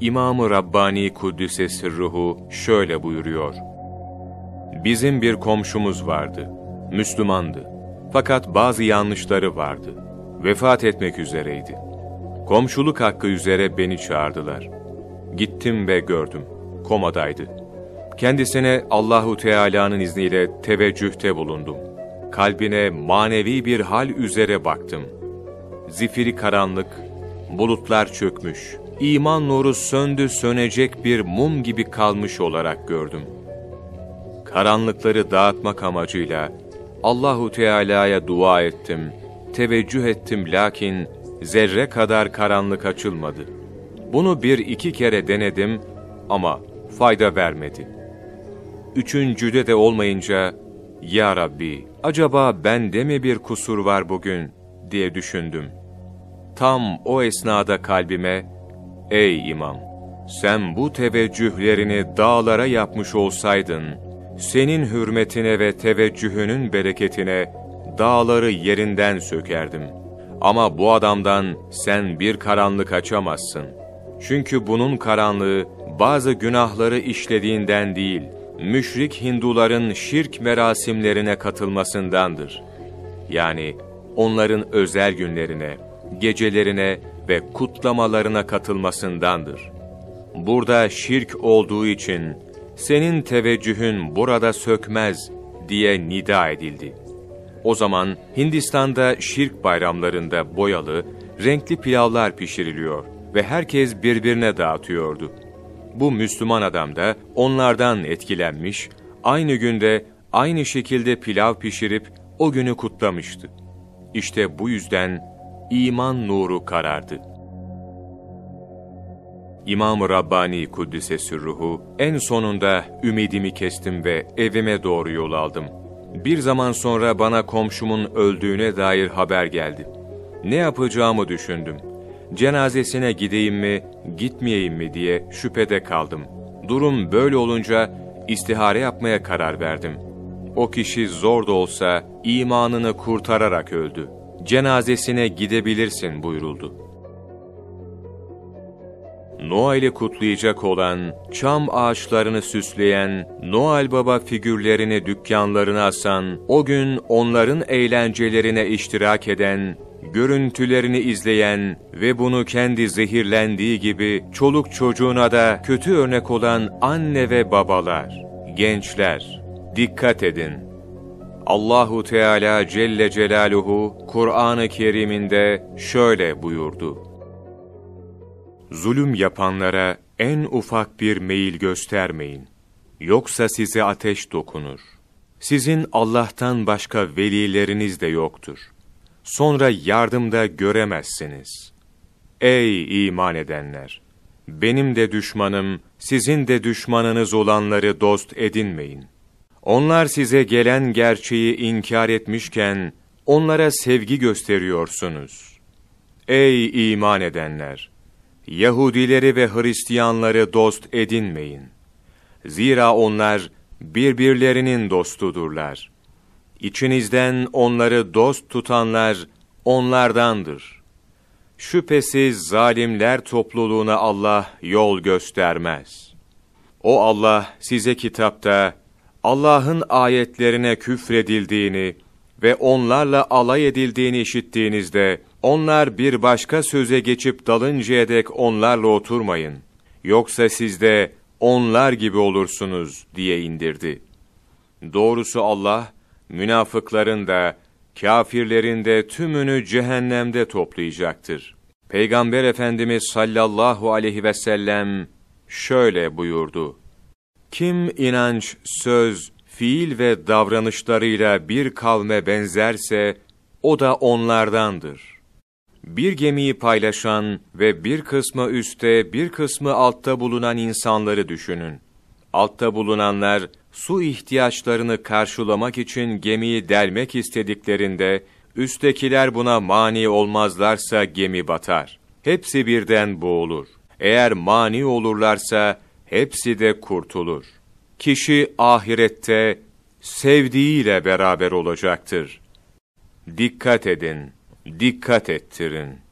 İmam-ı Rabbani Kuddise Sırruhu şöyle buyuruyor. Bizim bir komşumuz vardı. Müslümandı. Fakat bazı yanlışları vardı. Vefat etmek üzereydi. Komşuluk hakkı üzere beni çağırdılar. Gittim ve gördüm. Komadaydı. Kendisine Allahu Teala'nın izniyle teveccühte bulundum. Kalbine manevi bir hal üzere baktım. Zifiri karanlık, bulutlar çökmüş, iman nuru söndü sönecek bir mum gibi kalmış olarak gördüm. Karanlıkları dağıtmak amacıyla Allahu Teala'ya dua ettim, teveccüh ettim lakin zerre kadar karanlık açılmadı. Bunu bir iki kere denedim ama fayda vermedi. Üçüncüde de olmayınca, Ya Rabbi, acaba bende mi bir kusur var bugün diye düşündüm. Tam o esnada kalbime, Ey imam, sen bu teveccühlerini dağlara yapmış olsaydın, senin hürmetine ve teveccühünün bereketine dağları yerinden sökerdim. Ama bu adamdan sen bir karanlık açamazsın. Çünkü bunun karanlığı bazı günahları işlediğinden değil, müşrik Hinduların şirk merasimlerine katılmasındandır. Yani onların özel günlerine, gecelerine ve kutlamalarına katılmasındandır. Burada şirk olduğu için senin teveccühün burada sökmez diye nida edildi. O zaman Hindistan'da şirk bayramlarında boyalı, renkli pilavlar pişiriliyor ve herkes birbirine dağıtıyordu. Bu Müslüman adam da onlardan etkilenmiş, aynı günde aynı şekilde pilav pişirip o günü kutlamıştı. İşte bu yüzden iman nuru karardı. İmam-ı Rabbani Kuddise Sürruhu, en sonunda ümidimi kestim ve evime doğru yol aldım. Bir zaman sonra bana komşumun öldüğüne dair haber geldi. Ne yapacağımı düşündüm. Cenazesine gideyim mi, gitmeyeyim mi diye şüphede kaldım. Durum böyle olunca istihare yapmaya karar verdim. O kişi zor da olsa imanını kurtararak öldü. Cenazesine gidebilirsin buyuruldu. Noel'i kutlayacak olan, çam ağaçlarını süsleyen, Noel Baba figürlerini dükkanlarına asan, o gün onların eğlencelerine iştirak eden, görüntülerini izleyen ve bunu kendi zehirlendiği gibi çoluk çocuğuna da kötü örnek olan anne ve babalar, gençler, dikkat edin. Allahu Teala Celle Celaluhu Kur'an-ı Kerim'inde şöyle buyurdu. Zulüm yapanlara en ufak bir meyil göstermeyin. Yoksa size ateş dokunur. Sizin Allah'tan başka velileriniz de yoktur. Sonra yardımda göremezsiniz. Ey iman edenler! Benim de düşmanım, sizin de düşmanınız olanları dost edinmeyin. Onlar size gelen gerçeği inkar etmişken, onlara sevgi gösteriyorsunuz. Ey iman edenler! Yahudileri ve Hristiyanları dost edinmeyin. Zira onlar birbirlerinin dostudurlar. İçinizden onları dost tutanlar onlardandır. Şüphesiz zalimler topluluğuna Allah yol göstermez. O Allah size kitapta Allah'ın ayetlerine küfredildiğini ve onlarla alay edildiğini işittiğinizde, onlar bir başka söze geçip dalıncaya dek onlarla oturmayın. Yoksa siz de onlar gibi olursunuz diye indirdi. Doğrusu Allah, münafıkların da, kafirlerin de tümünü cehennemde toplayacaktır. Peygamber Efendimiz sallallahu aleyhi ve sellem şöyle buyurdu. Kim inanç, söz, fiil ve davranışlarıyla bir kavme benzerse, o da onlardandır. Bir gemiyi paylaşan ve bir kısmı üstte, bir kısmı altta bulunan insanları düşünün. Altta bulunanlar, su ihtiyaçlarını karşılamak için gemiyi delmek istediklerinde, üsttekiler buna mani olmazlarsa gemi batar. Hepsi birden boğulur. Eğer mani olurlarsa, hepsi de kurtulur. Kişi ahirette sevdiğiyle beraber olacaktır. Dikkat edin, dikkat ettirin.''